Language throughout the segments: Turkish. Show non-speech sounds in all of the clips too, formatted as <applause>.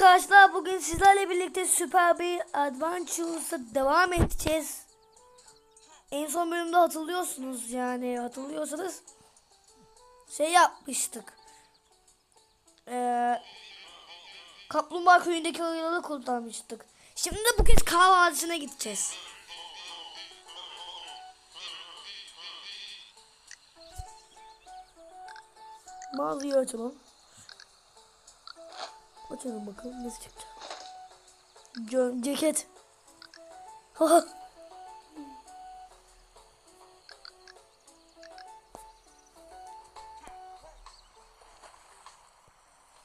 arkadaşlar bugün sizlerle birlikte Super bir Adventures'a devam edeceğiz. En son bölümde hatırlıyorsunuz yani hatırlıyorsanız şey yapmıştık. Ee, Kaplumbağa köyündeki ayıları kurtarmıştık. Şimdi de bu kez Vadisi'ne gideceğiz. Mağazayı açalım. Açalım bakalım nasıl çıkacak. Gö ceket.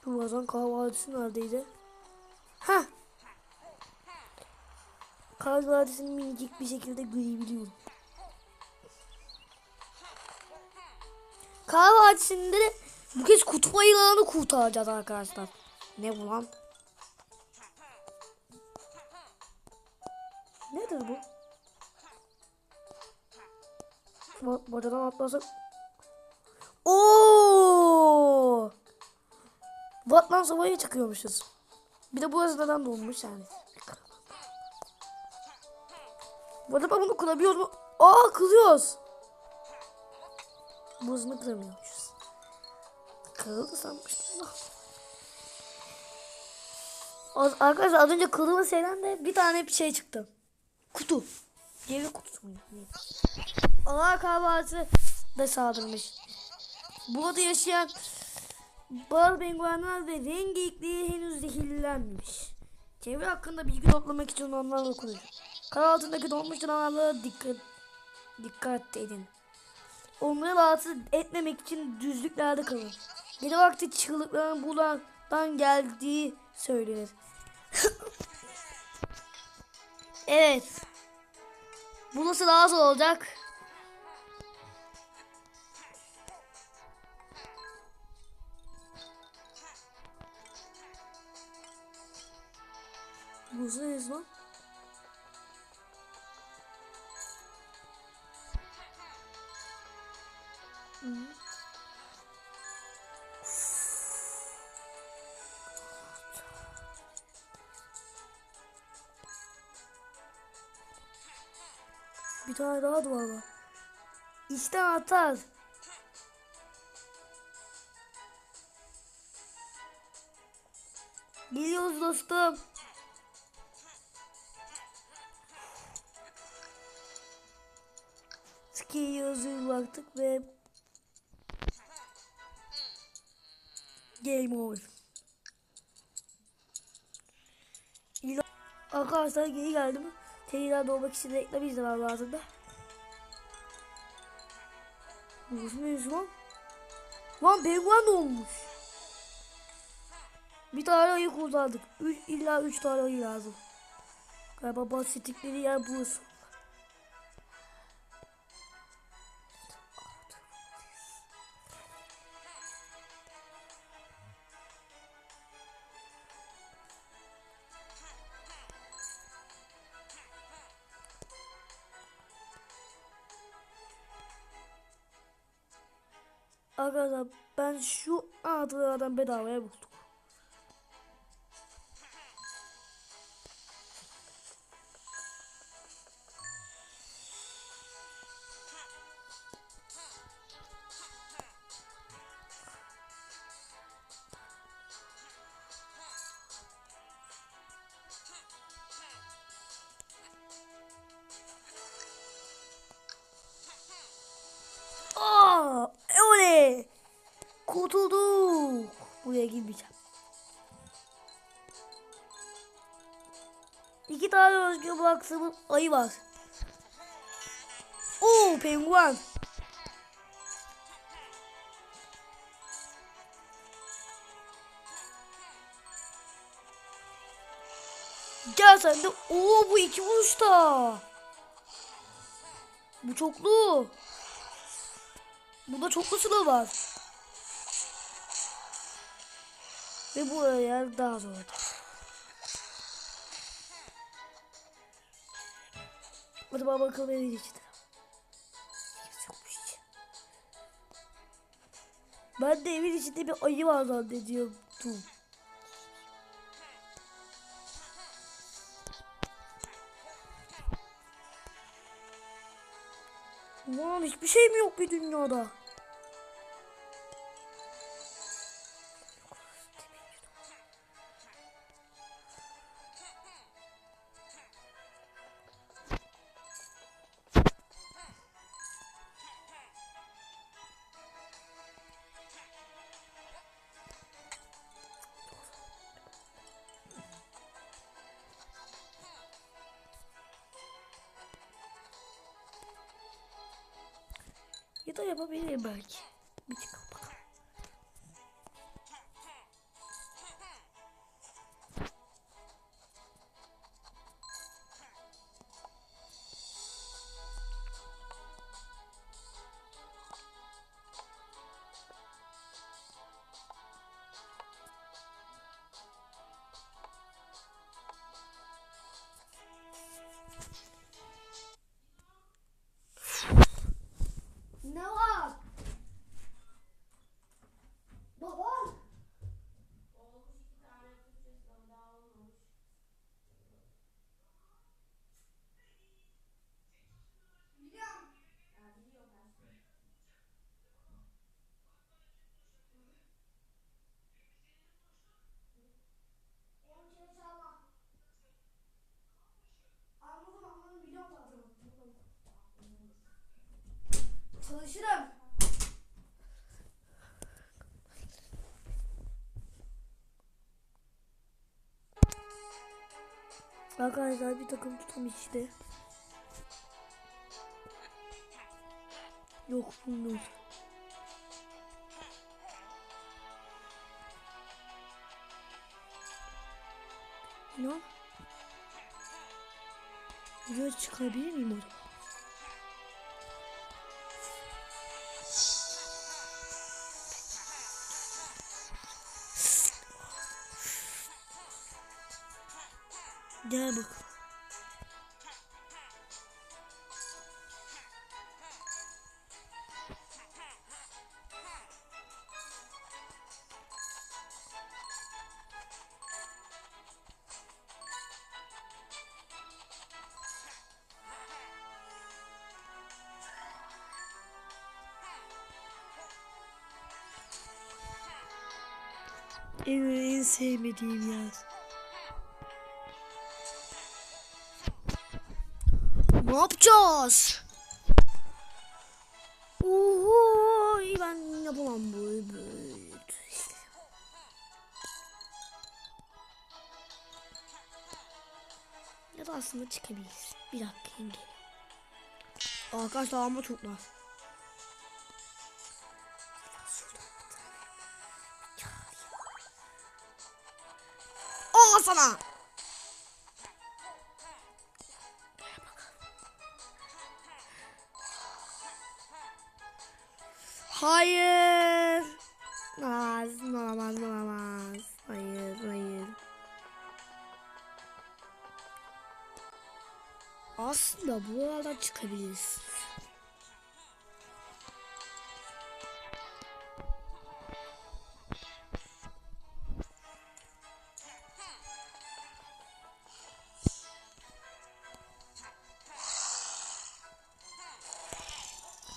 Ramazan kahvaltısı neredeydi? Ha. Kar Vadisi'ni minicik bir şekilde görebiliyorum. De bu kez kutup ayılarını kurtaracağız arkadaşlar. Ne bu lan? Nedir bu? Ba bacadan atlasak. Oo! Vatlan Sava'ya çıkıyormuşuz. Bir de burası neden dolmuş yani. Bu arada bunu kırabiliyoruz mu? Aa kırıyoruz. Buzunu kıramıyormuşuz. Kırıldı sanmıştım. Az, arkadaşlar az önce kırılma şeyden de bir tane bir şey çıktı. Kutu. Ceviz kutusu mu? Allah kahvaltı da saldırmış. Burada yaşayan bazı penguenler ve rengi ikliği henüz zehirlenmemiş. Çevre hakkında bilgi toplamak için onlarla konuşun. Kar altındaki donmuş canavarlara dikkat, dikkat edin. Onları rahatsız etmemek için düzlüklerde kalın. Gece vakti çığlıkların buradan geldiği söylenir. <laughs> evet. Bu nasıl daha zor olacak? Bu ne lan? Hı. Tane daha duvar var. İşte atar. Geliyoruz dostum. Özür baktık ve Game over. Arkadaşlar geri geldim. Tekrar doğmak için reklam izlemem lazım da. Burası mevzu lan? Lan penguen olmuş. Bir tane ayı kurtardık. Üç, illa üç tane ayı lazım. Galiba bahsettikleri yer burası. Arkadaşlar ben şu anahtarlardan bedavaya buldum. Kurtulduk. Buraya girmeyeceğim. İki tane özgür bıraksımın ayı var. Oo penguen. Gel sen de. Oo bu iki uçta. Bu çoklu. Burada çoklu sıra var. Ve bu yer daha zordur. Hadi baba bakalım eve geçti. Ben de evin içinde bir ayı var zannediyordum. Ulan hiçbir şeyim yok bir dünyada. Da yapabilirim belki. Bir çıkalım Arkadaşlar bir takım tutam işte. Yok bunlar. Ne? Buraya çıkabilir miyim acaba? Gel bak. En, sevmediğim yaz. Ne yapacağız? Oho, ben yapamam bu. Ya da aslında çıkabiliriz. Bir dakika yenge. Arkadaşlar ama çok. Aa sana. Hayır. Olamaz, olamaz, olamaz. Hayır, hayır. Aslında buralardan çıkabiliriz.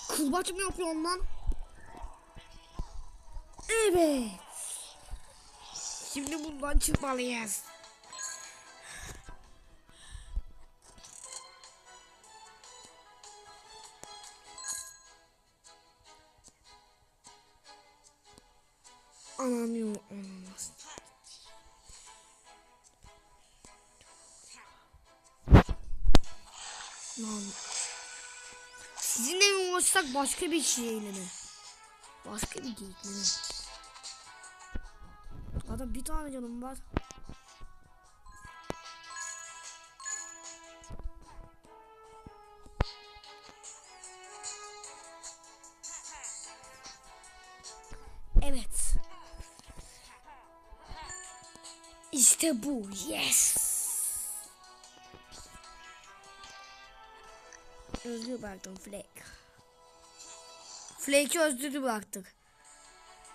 Kılbaç mı yapıyorsun lan? Evet. Şimdi bundan çıkmalıyız. Anam yok olamaz. Lan. Sizinle mi uğraşsak başka bir şeyle mi? Başka bir geyikle mi? Zaten bir tane canım var. Evet. İşte bu. Yes. Özgür bıraktım Flake. Flake'i özgür bıraktık.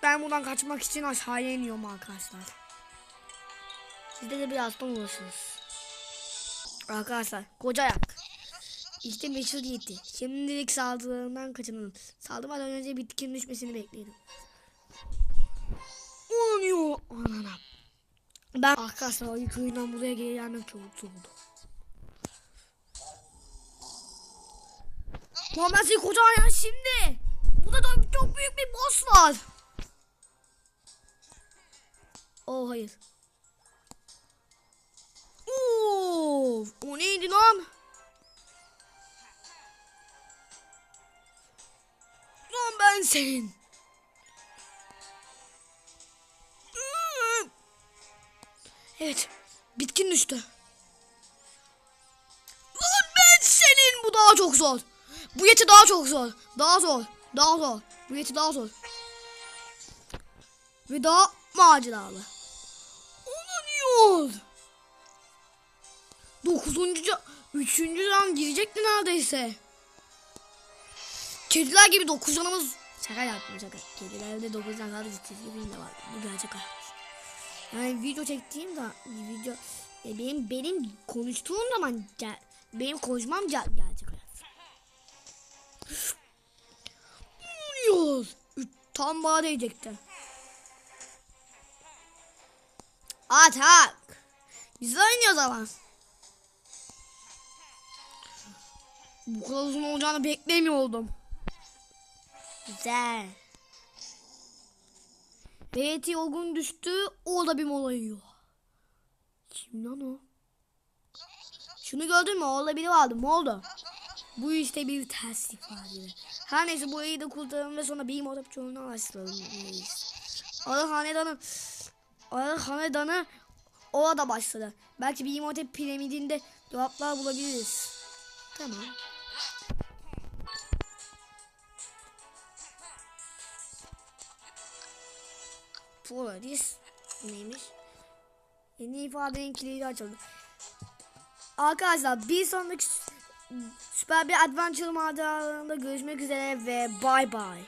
Ben buradan kaçmak için aşağıya iniyorum arkadaşlar. Sizde de birazdan uğraşırız. Arkadaşlar koca ayak. İşte meşhur diyeti. Şimdilik saldırılarından kaçınalım. Saldırmadan önce bitkinin düşmesini bekleyelim. Oluyor. Ananam. Ben arkadaşlar ayı köyünden buraya gelmek çok zor oldu. Muhammed Seyit Kocaman şimdi. Burada da çok büyük bir boss var. Oh hayır. Oo, o neydi lan? Lan ben senin. Evet. Bitkin düştü. Lan ben senin. Bu daha çok zor. Bu yeti daha çok zor. Daha zor. Daha zor. Bu yeti daha zor. Ve daha maceralı. Ananıyor. Dokuzuncu, üçüncü can girecekti neredeyse. Kediler gibi dokuz canımız... Şaka yaptım şaka. Kedilerde dokuz can sadece çizgi filmde var. Bu gerçek hayat. Yani video çektiğim da video e, benim benim konuştuğum zaman ge- benim konuşmam ge- gerçek hayat. Oluyor. Tam bana değecekti. Atak. Güzel oynuyoruz ama. Bu kadar uzun olacağını beklemiyordum. Güzel. Beyeti yorgun düştü. O da bir mola yiyor. Kim lan o? Şunu gördün mü? Orada biri vardı. Ne oldu? Bu işte bir terslik var gibi. Her neyse bu ayı da kurtaralım ve sonra bir moda çoğunu başlayalım. Ara hanedanı Ara hanedanı orada başladı. Belki bir imotep piramidinde dolaplar bulabiliriz. Tamam. Polaris neymiş? Yeni ifadenin kilidi açıldı. Arkadaşlar bir sonraki sü- süper bir adventure maceralarında görüşmek üzere ve bye bye.